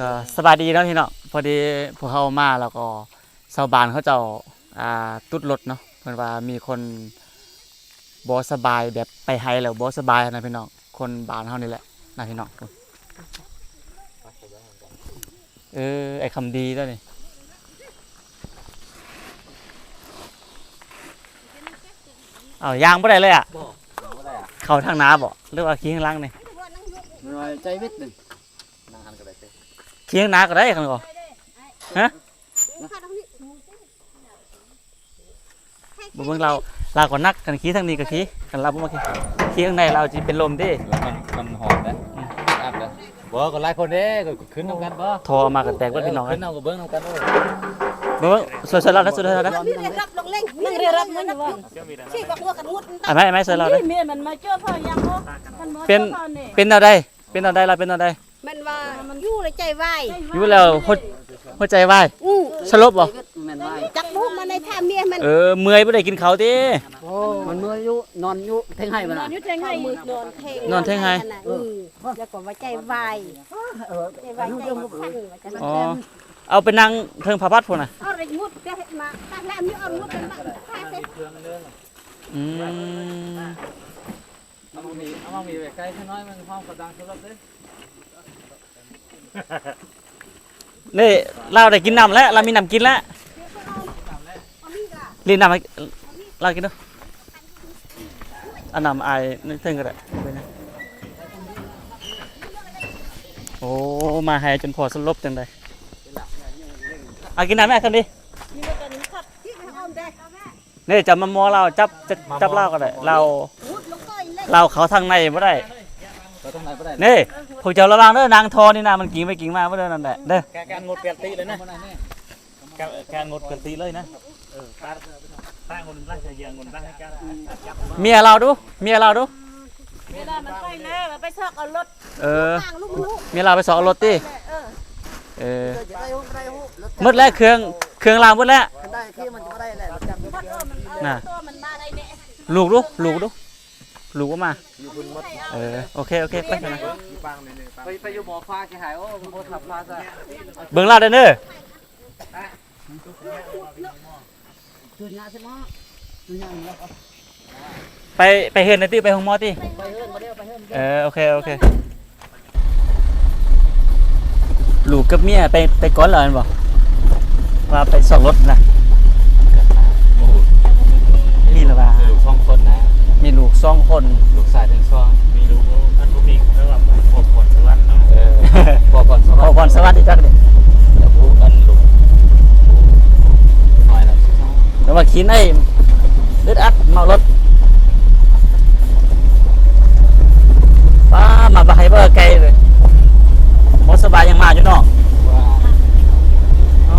ก็สบายดีเนาะพี่เนาะพอดีพวกเขามาแล้วก็ชาวบ้านเขาเจ้าอ่าตุดรถเนาะเพิ่นว่ามีคนบ่สบายแบบไปไฮแล้วบ่สบายนะพี่น้องคนบ้านเฮานี่แหละนะพี่น้องเออไอ้คำดีแล้วนี่เอายางบ่ได้เลยอะบ่บ่ได้อะเข้าทางน้าบ่หรือว่าขี้ข้างล่างนี่มันว่าใจวิทย์หนึงนางหันก็ได้เต้ ขี้ข้างน้าก็ได้คันก็บ่เบิ่งเราเราก็นักกันขี้ทางนี้ก็ขี้กันเราบ่มาขี้ขี้ข้างในเราสิเป็นลมเดิแล้วมันมันหอมนะอัพเลยบ่ก็หลายคนเด้ก็ขึ้นนำกันบ่ทอมากันแตกเบิดพี่น้องขึ้เอ้นยนำก็เบิ่งนำกันโอ้ยเบิ่งสวยๆเรานะสวยๆเรานะนี่เรียรับลงเล่งนี่เรียรับมันว่าชี้กับหัวกันงุดอะไหมไหมสวยเรานะนี่เมียมันมาเจอพ่อยังบ่มันบ่เป็นจอพ่อนี่เป็นเอาได้เป็นเอาได้เราเป็นเอาได้มัน ว่าอยู่ในใจวายอยู่แล้วหัวหัวใจวายอู้สลบบ่จักบุมาในท่าเมียมันเออเมื่อยบ่ได้กินข้าวติโอ้มันเมื่อยอยู่นอนอยู่เพ่งให้มันนอน่ะนอยู่เทงให้มือนอนเทงนอนเท่งไงอือแล้วก็ว่าใจวายใจวายใจสั่นว่าจะอ๋อเอาไปนั่งเทิงพระพัดพุ่นน่ะเอาอะไรงุดได้มาตาแล้วมีเอางุดมันมาพาเสร็จอืมเอามามีเอามามีไว้ใกล้แค่น้อยมันห้องกระดังสำหรับเด้ นี่เราได้กินน้ำแล้ว เรามีน้ำกินแล้วรีดน้ำให้เรากินดูเอาน้ำอายนึกถึงก็ได้ไปนะโอ้ มาให้จนพอสลบจังไดเอากินน้ำแม่กันดินี่มันเป็นขับที่เอาได้นี่จะมามอเราจับจับจับเล่าก็ได้เรางุดลงก้อยเล่งเราเขาทางในไม่ได้ก็ทางไหน บ่ได้นี่พวกเจ้าระวังเด้อนางทอนี่นะมันกิ่งไปกิ่งมาไม่ได้นั่นแหละเด้อการงดเปลี่ยนตีเลยนะการงดกันตีเลยนะตั้งคนตั้งใจเยือนคนตั้งให้กันเมียเราดูเมียเราดูเวลามันไปแล้วมันไปซอกเอารถเออต่างลูกลูกเมียเราไปสองรถติเออเออจะได้ฮู้ได้ฮู้รถหมดแล้วเครื่องเครื่องรางหมดแล้วได้ขี้มันจะบ่ได้แหละรถจักรพัดเออมันเออน่ะตัวมันมาได้เนี่ยลูกดูลูกดูลูกก็มาเออโอเคโอเคไปกันนะ ไปไปอยู่หมอฟ้าสิหายโอ้บ่ทับฟ้าซะเบิ่งเราเด้อเด้อคืนงานใช่มั้ยคืนงานแล้วไปไปเฮือนหน่อยติไปห้องหมอติไปเฮือนบ่ได้ไปเฮือนเออโอเคโอเคลูกกับเมียไปไปก่อนเหรอแม่นบ่ว่าไปสองรถนะนี่ละว่าลูกสองคนนะ มีลูกสองคน ลูกชายทั้งสอง บ่ก่อนสขอพรสวัสดีจักดิเดี๋ยวผู้อันลูกน้อยนะสิสองแล้วว่าขี่ในอึดอัดเมารถป้ามาบ่ให้เบอร์ไกลเลยบ่สบายยังมาอยู่เนาะ ว่า อ๋อ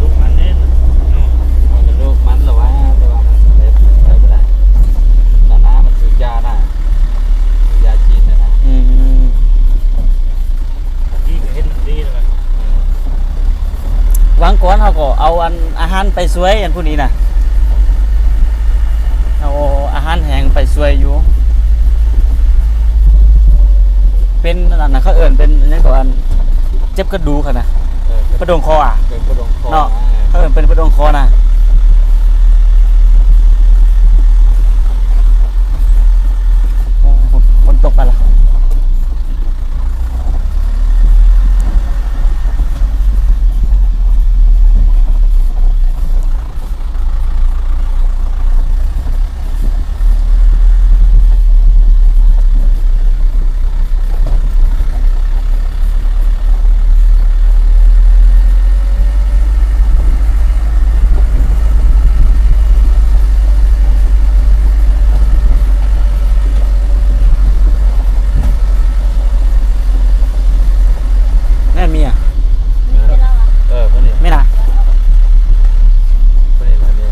ลูกมันเน้นเนาะ มันเป็นลูกมันเหรอวะแต่ว่ามันเล็บไปไม่ได้ตอนนั้นมันคือยาน่ะคือยาจีนนะนะ อืม ดีก็เห็นดีเลย ห วังก่อนเขาก็เอาอันอาหารไปช่วยอันผู้นี้น่ะเอาอาหารแห้งไปช่วยอยู่ เป็นนั่นน่ะเขาเอิ้นเป็นอันนี้ก่อนเจ็บกระดูกค่ะนะเออกระดงคออะเป็นกระดงคอเนาะอะเขาเอิ้นเป็นกระดงคอนะโอ้ฝนฝนตกไปละแม่เมีย เออคนนี้ ไม่นะ คนนี้คนนี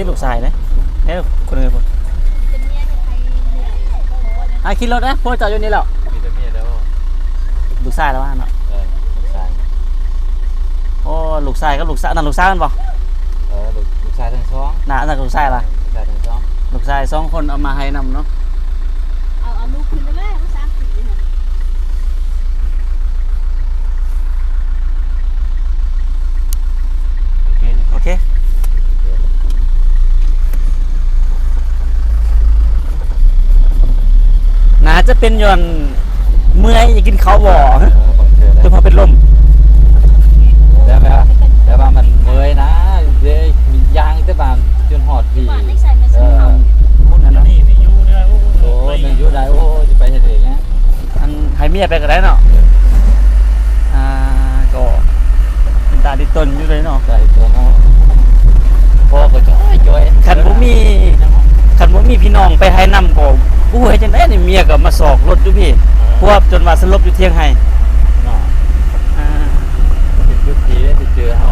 ้ นี่ลูกชายนะนี่คนอื่นคนอะคิดรถนะพวกจอดอยู่นี่แล้วมีแต่เมียแล้วลูกชายแล้วว่าเนาะเออลูกชายโอ้ลูกชายกับลูกสาวนั่นลูกสาวกันบ่เออลูกลูกชายทั้งสองหนาจากลูกชายล่ะลูกชายทั้งสองลูกชายสองคนเอามาให้นำเนาะ เอาเอาลูกขึ้นไปเลยภาษาอังกฤษเนี่ย โอเคน่า จะเป็นย้อนเมื่อยอยากกินข้าวบ่เออบังเกิดจนพอเป็นลมแล้วแบบแต่ว่ามันเมื่อยนะเด้มียางแต่บางจนหอดพี่บ้านได้ใส่มาเอซื้ออคนนั้นนี่นี่อยู่เนี่ยโอ้โอ้หนึ่งอยู่ได้โอ้จะไปเฮ็ดเองนะอันให้เมียไปก็ได้เนาะอ่าก็เป็นตาดิตนอยู่เลยเนาะใส่ตัวเนาะพ่อก็จ้อยจ้อยคันบ่มีคันบ่มีพี่น้องไปให้นำก็ ผู้ให้จังได๋นี่เมียก็มาสอกรถอยู่พี่พวบจนว่าสลบอยู่เที่ยงให้เนาะอ่าเป็นยุคทีได้เจอเฮา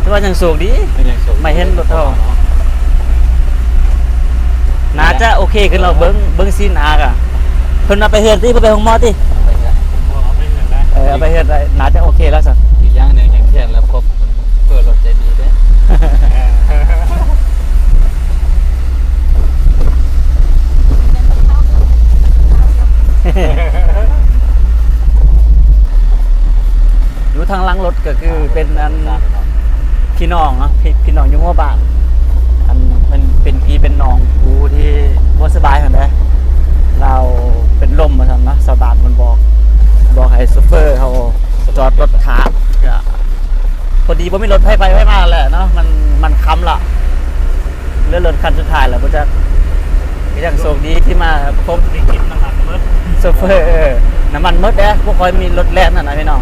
แต่ว่ายังโชคดีเป็นยังสุขไม่เห็นรถเฮาน่าจะโอเคขึ้นเราเบิ่งเบิ่งซีนอากอะเพิ่นเอาไปเฮือนติเพิ่นไปห้องหมอติไปเถอะเอาไปเห็นได้เออเอาไปเฮือนได้น่าจะโอเคแล้วซะอีกอย่างหนึ่งอย่างเช่นแล้วพบเพื่อรถใจดีเด้ อยู่ทางหลังรถก็คือเป็นอันพี่น้องเนาะพี่พี่น้องอยู่หมู่บ้านอันมันเป็นพี่เป็นน้องกูที่บ่สบายเหั่นเด้เราเป็นลมมาซั่นเนาะชาวบ้านมันบอกบอกให้ซูเฟอร์เขาจอดรถขาก็พอดีบ่มีรถไฟไปไฟมาแหละเนาะมันมันค้ำละเลื่อนรถคันสุดท้ายแล้วบ่จะก็ยังโชคดีที่มาพบได้กินน้ำมันเมื่อ ซูเฟอร์เออน้ำมันหมดเด้บ่ค่อยมีรถแล่นนั่นน่ะพี่น้อง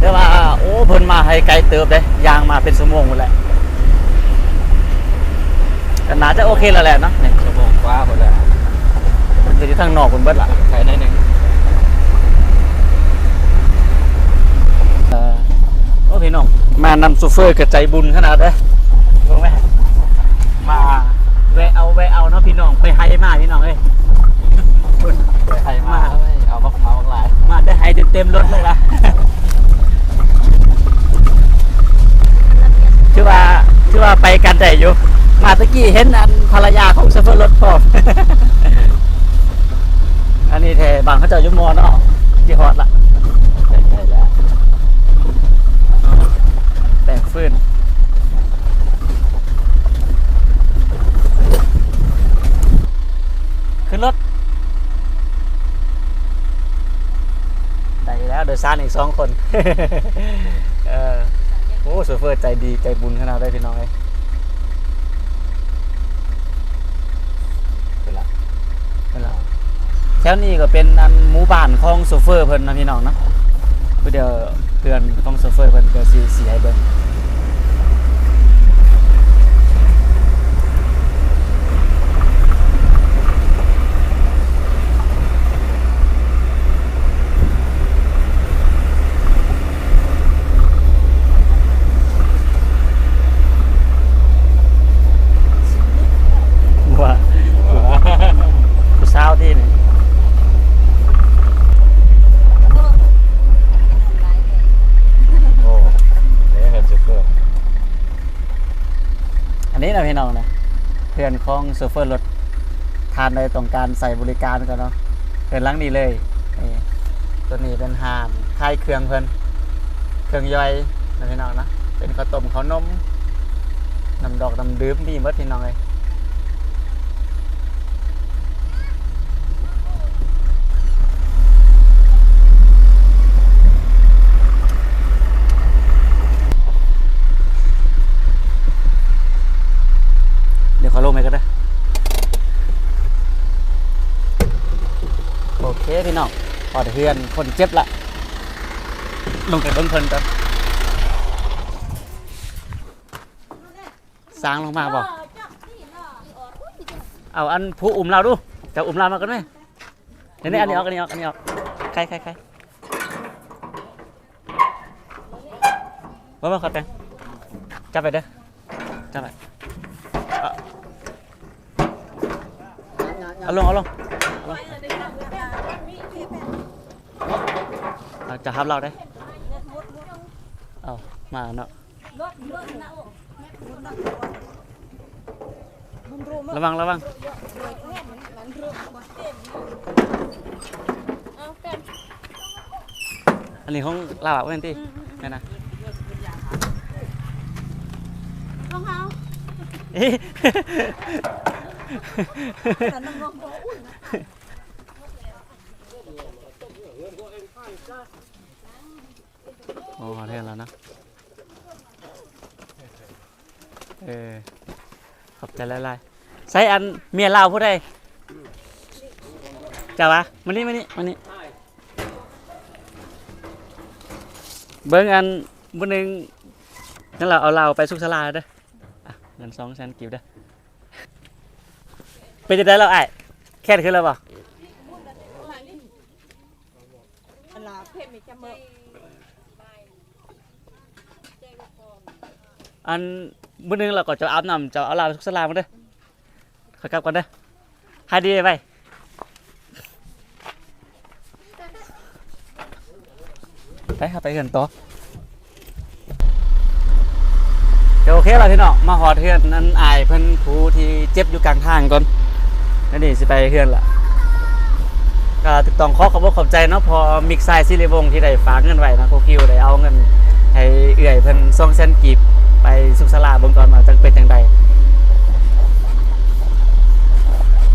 แต่ว่าโอ้เพิ่นมาให้ไกลเติบเด้ยางมาเป็นชั่วโมงหมดแหละก็น่าจะโอเคแล้วแหละเนาะนี่ชั่วโมงกว่าหมดแล้วมันจะอยู่ทางนอกคนเบิดละใครได้หนึ่งเออโอ้พี่น้องมานำซูเฟอร์กับใจบุญขนาดเด้อรู้ไหมมาแวะเอาแวะเอาเนาะพี่น้องไปไฮมาพี่น้องเอ้ ยใครมาเอ้ยเอามาเมาหลายมาได้ไฮเต็มๆรถเลยล่ะชื่อว่าชื่อว่าไปกันได้อยู่ มาตะกี้เห็นอันภรรยาของซูเฟอร์รถพร้อมอันนี้แทบางเขาเจ้าอยุ่มอเนาะที่ฮอดละ ใช่ใช่แล้ว แต่งฟืนขึ้นรถ ได้แล้วโดย สองคนเออโอ้โซเฟอร์ใจดีใจบุญขนาดได้พี่น้องเลยเป็นละเป็นละแถวนี้ก็เป็นอันหมู่บ้านของโซเฟอร์เพิ่นนะพี่น้องเนาะเพื่อเดี๋ยวเพื่อนของโซเฟอร์เพิ่นเดี๋ยวสิสิให้เบิ่งว่าผู้สาวที่นี่ โอ้เดี๋ยวเห็นซูเปอร์ อั นนี้นะพี่น้องนะเพื่อนของโซเฟอร์รถทานในตรงการใส่บริการก็เนาะเพื่อนหลังนี้เลยนี่ตัวนี้เป็นหามค่ายเครื่องเพื่อนเครื่องย่อยนะพี่น้องนะเป็นข้าวต้มข้าวนมน้ำดอกน้ำดื่มมีมดพี่น้องเลยเดี๋ยวขอลงไปก็ได้โอเคพี่น้องพอ ดเฮือนคนเจ็บละลงไปเบิ่งเพิ่นก่อนสร้างลงมาบ่เอาอันผู้อุ้มเราดูจะอุ้มเรามากันไหมเดี๋ยวนี้อันนี้ออกอันนี้ออกอันนี้ออกใครใครใครว่ามาขอแตงจับไปเด้อจับไปเอาลงเอาลงเอาลงเอา จะทับเราได้เอามาเนาะรถรถนะโอ้ระวังระวังเอากันอันนี้ของลาวอะเว้นติแม่นะของเฮาเอ๊ะ โอ้เท่แล้วนะ เออ ขอบใจหลายๆใส่อันเมียลาวผู้ใดจ้าวะมานี่มานี่มานี่เบิ้งอันบุหนึงนั่นเราเอาเราไปสุกสลาเด้อเงินสองแสนกิบเด้อเป็นจะได้แล้วไอ้แค่ขึ้นแล้วป่ะอันละเพชรมีจำเมอ อันมื้อนึงเราก็จะอาบน้ำจะเอาลาสุกสลามาเด้อขอกลับก่อนเด้อหายดีไปไปครับไปกันต่อเดี๋ยวโอเคแล้วพี่น้องมาหอดเฮือนนั่นอายเพิ่นผู้ที่เจ็บอยู่กลางทางก่อนแล้วนี่สิไปเฮือนล่ะก็ถูกต้องขอขอบขอบใจเนาะพอมิกไซซิลิวงที่ได้ฝากเงินไว้นะโคคิวได้เอาเงินให้เอื่อยเพิ่นส่งเส้นกีบ ไปสุขสลาบิ่งก่อนว่าจังเป็นจังใด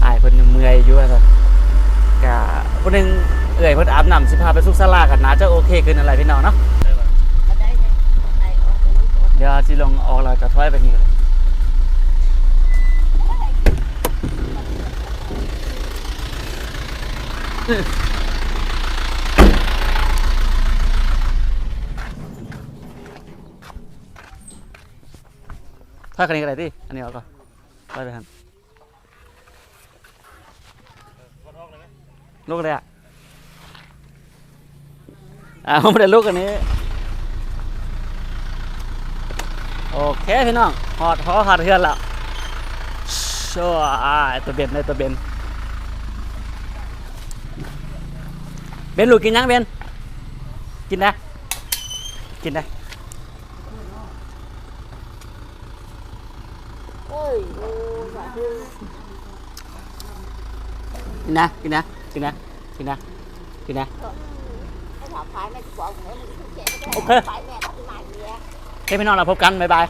อายเพิ่นเมื่อยอยู่ว่าซั่นก็ผู้หนึงเอื้อยเพิ่นอาบน้ำสิพาไปสุขสลากันน่าจะโอเคขึ้นอะไรพี่น้องเนาะเดี๋ยวสิลงออกแล้วก็ถอยไปนี่ก็ได้ถอ ยคันนี้ก็ได้ติอันนี้เอาก่อนไปหันลูกเลยอะอ่าผมได้ลูกอันนี้ โอเคพี่น้องหอดหอหอดเฮือนล้วชัวอ่าตัวเบนไอ้ตัวเบนเบนลูกกินยังเบนกินนะกินนะ โอ้ยโอ้ยว่าคือ กินนะกินนะกินนะกินนะกินนะไอ้ถามพายแม่จะบอกเหมือนมึงเจ๊ก็ได้โอเคพายแม่ที่มาเนี้ยโอเคพี่น้องเราพบกัน บ๊ายบาย